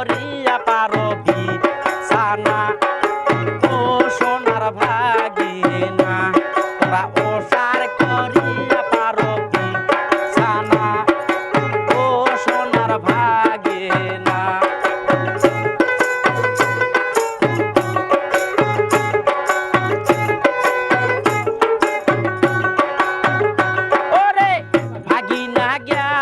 ধরিয়া পারবি সানা, ও সোনার ভাগি না তোরা ও সার করিয়া পারবি সানা, ও সোনার ভাগে না ওরে ভাগি না গিয়া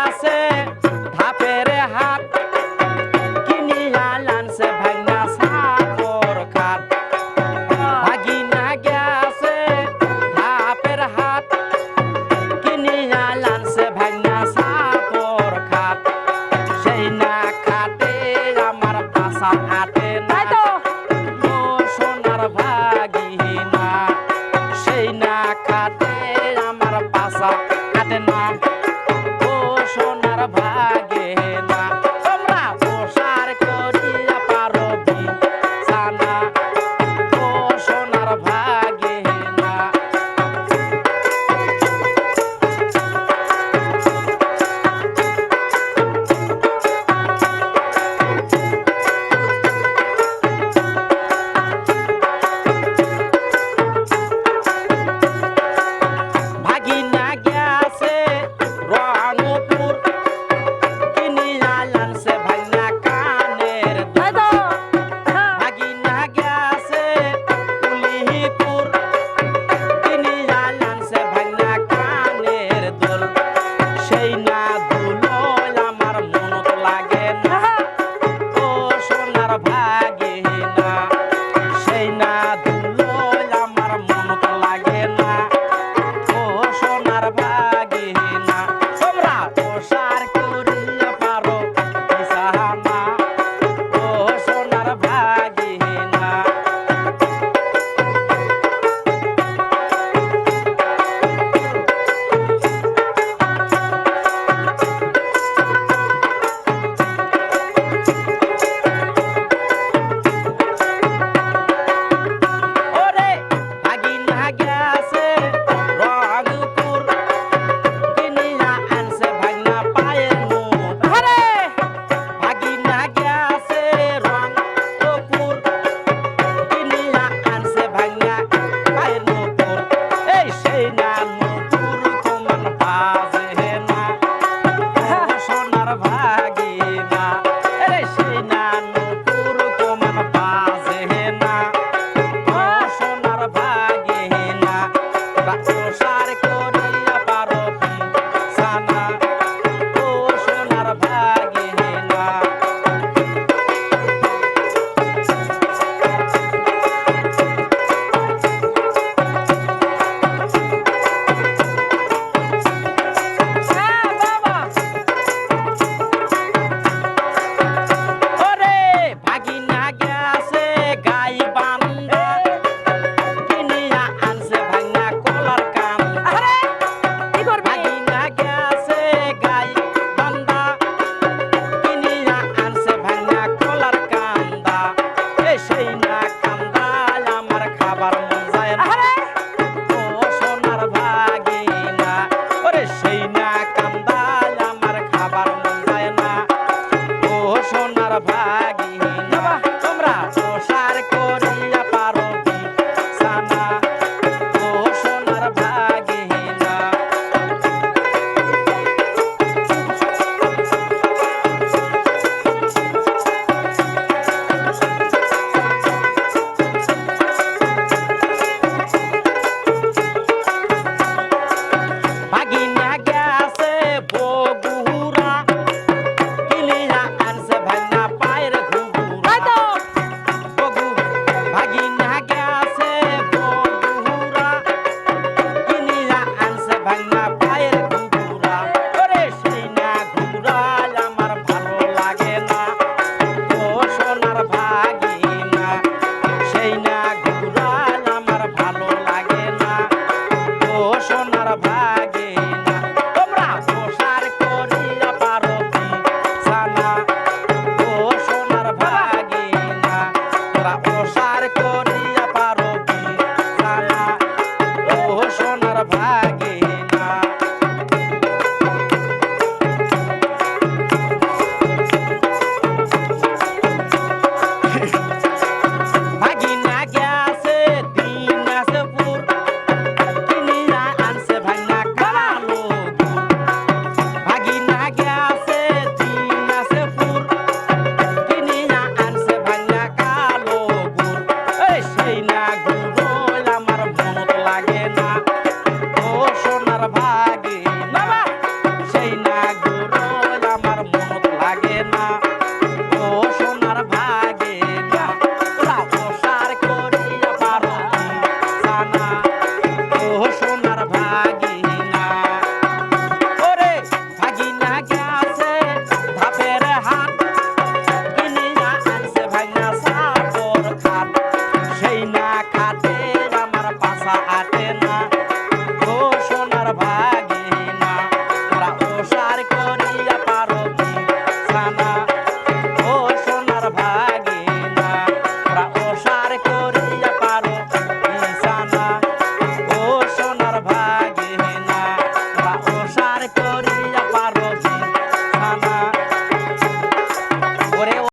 খাটে আমার পাশা